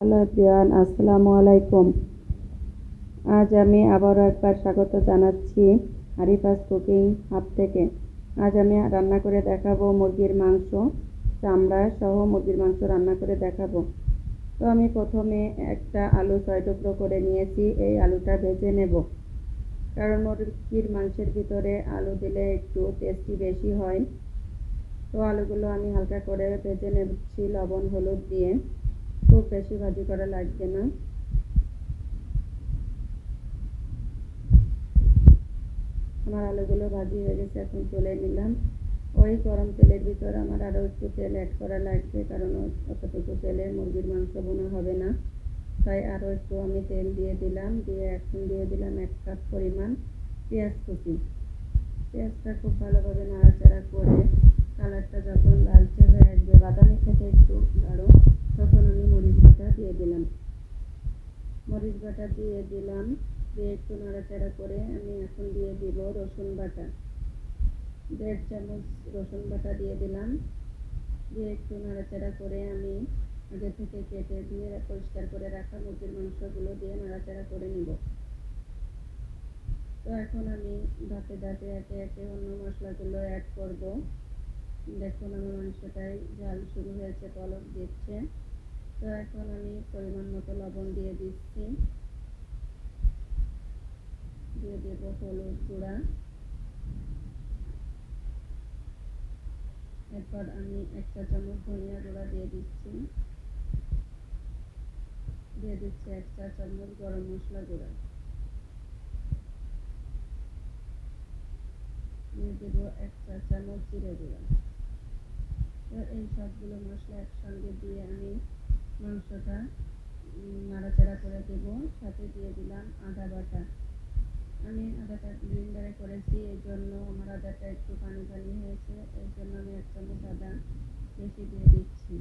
Hello everyone, আসসালামু আলাইকুম। আজ আমি আবারও একবার স্বাগত জানাচ্ছি আরিফাস কুকিং হাব থেকে। আজ আমি রান্না করে দেখাবো মুরগির মাংস, চামড়া সহ মুরগির মাংস রান্না করে দেখাবো। তো আমি প্রথমে একটা আলু ছয় টুকরো করে নিয়েছি, এই আলুটা ভেজে নেব। কারণ মুরগির মাংসের ভিতরে আলু দিলে একটু টেস্টি বেশি হয়। তো আলুগুলো আমি হালকা করে ভেজে নেছি লবণ, হলুদ দিয়ে। খুব বেশি ভাজি করা লাগবে না। আমার আলুগুলো ভাজি হয়ে গেছে, এখন তুলে নিলাম। ওই গরম তেলের ভিতর আমার আরও একটু তেল অ্যাড করা লাগবে, কারণ অতটুকু তেলে মুরগির মাংস বোনা হবে না। তাই আরও একটু আমি তেল দিয়ে দিলাম, দিয়ে এখন দিয়ে দিলাম এক কাপ পরিমাণ পেঁয়াজ কুচি। পেঁয়াজটা খুব ভালোভাবে নাড়াচাড়া করে কালারটা যখন লালচে হয়ে আসবে, বাদামি থেকে একটু গাঢ় তখন আমি মরিচ বাটা দিয়ে দিলাম। মরিচ বাটা দিয়ে দিলাম, দিয়ে একটু নাড়াচাড়া করে আমি এখন দিয়ে দিব রসুন বাটা। দেড় চামচ রসুন বাটা দিয়ে দিলাম। দিয়ে একটু নাড়াচাড়া করে আমি আগে থেকে কেটে দিয়ে পরিষ্কার করে রাখা মুরগির মাংসগুলো দিয়ে নাড়াচাড়া করে নিব। তো এখন আমি ধাপে ধাপে একে একে অন্য মশলাগুলো অ্যাড করব। দেখুন আমার মাংসটাই ঝাল শুরু হয়েছে, পলক দিচ্ছে। তো এখন আমি পরিমাণ মতো লবণ দিয়ে দিচ্ছি। দিয়ে দেব হলুদ গুঁড়া। এরপর আমি একটা চামচ ধনিয়া গুঁড়া দিয়ে দিচ্ছি। দিয়ে দিচ্ছি এক চা চামচ গরম মশলা গুঁড়া। দিয়ে দেবো এক চা চামচ জিরে গুঁড়া। তো এই সবগুলো মশলা একসঙ্গে দিয়ে আমি মাংসটা নাড়াচাড়া করে দেব, সাথে দিয়ে দিলাম আদা বাটা। আমি আদাটা ব্লিন্ডারে করেছি এই জন্য আমার আদাটা একটু পানি পানি হয়েছে এই জন্য আমি এক চামচ আদা বেশি দিয়ে দিচ্ছি।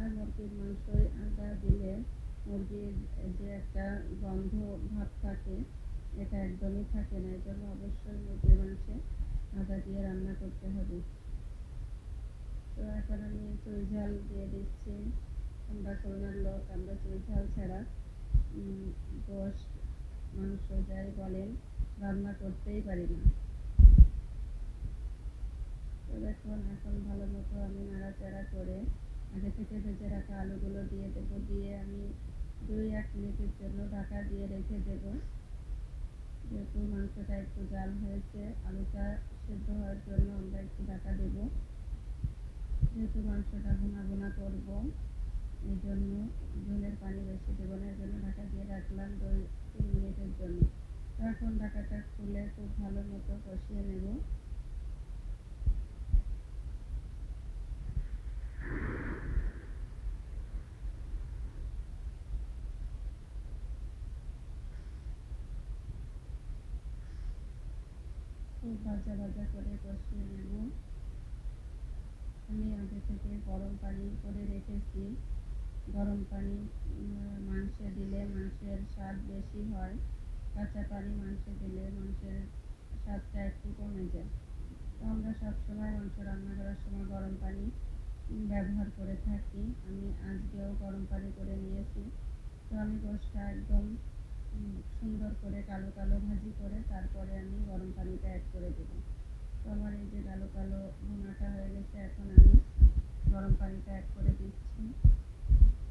আর মুরগির মাংসয় আদা দিলে মুরগির যে একটা গন্ধ ভাব থাকে, এটা একদমই থাকে না। এই জন্য অবশ্যই মুরগির মাংসে আদা দিয়ে রান্না করতে হবে। তো এখন আমি চুই ঝাল দিয়ে দিচ্ছি। আমরা খুলনার লোক, আমরা চুই ঝাল ছাড়া। গোশ, মাংস যাই বলেন, রান্না করতেই পারি না। তো দেখুন, এখন ভালো মতো আমি নাড়াচাড়া করে আগে থেকে ভেজে রাখা আলুগুলো দিয়ে দেব, দিয়ে আমি দুই, এক মিনিটের জন্য ঢাকা দিয়ে রেখে দেব। যেহেতু মাংসটা একটু জাল হয়েছে, আলুটা সেদ্ধ হওয়ার জন্য আমরা একটু ঢাকা দেব। যেহেতু মাংসটা ভুনা ভুনা করব। এই জন্য ঝোলের পানি বেশি দেবো না এই জন্য ঢাকা দিয়ে রাখলাম দুই তিন মিনিটের জন্য। এখন ঢাকাটা খুলে খুব ভালো মতো কষিয়ে নেব। ভাজা ভাজা করে কষিয়ে নেব। আমি আগে থেকে গরম পানি করে রেখেছি। গরম পানি মাংসে দিলে মাংসের স্বাদ বেশি হয়। কাঁচা পানি মাংসে দিলে মাংসের স্বাদটা একটু কমে যায়। তো আমরা সবসময় মাংস রান্না করার সময় গরম পানি ব্যবহার করে থাকি। আমি আজকেও গরম পানি করে নিয়েছি। তো আমি গোষ্ঠটা একদম সুন্দর করে কালো কালো ভাজি করে তারপরে আমি গরম পানিটা অ্যাড করে দেব। তো আমার এই যে কালো কালো ভুনাটা হয়ে গেছে, এখন আমি গরম পানিটা অ্যাড করে দিচ্ছি।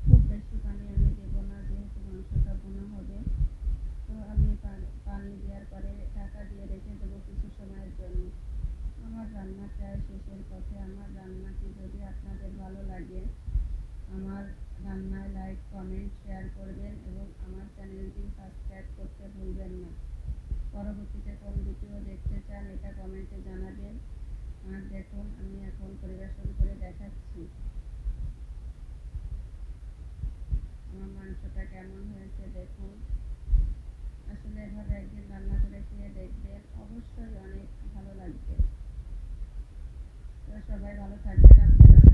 খুব বেশি পানি আমি দেবো না, যেহেতু মাংসটা বোনা হবে। তো আমি পানি দেওয়ার পরে ঢাকা দিয়ে রেখে দেবো কিছু সময়ের জন্য। আমার রান্না প্রায় শেষের পথে। আমার রান্নাটি যদি আপনাদের ভালো লাগে, আমার রান্নায় লাইক কমেন্ট শেয়ার করবেন এবং আমার চ্যানেলটি সাবস্ক্রাইব করতে ভুলবেন না। পরবর্তীতে কোন ভিডিও দেখতে চান, এটা কমেন্টে জানাবেন। আর দেখুন, আমি এখন পরিবেশন করে দেখাচ্ছি। আমার মাংসটা কেমন হয়েছে দেখুন। আসলে এভাবে একদিন রান্না করে খেয়ে দেখবেন, অবশ্যই অনেক ভালো লাগবে। সবাই ভালো থাকবেন আপনারা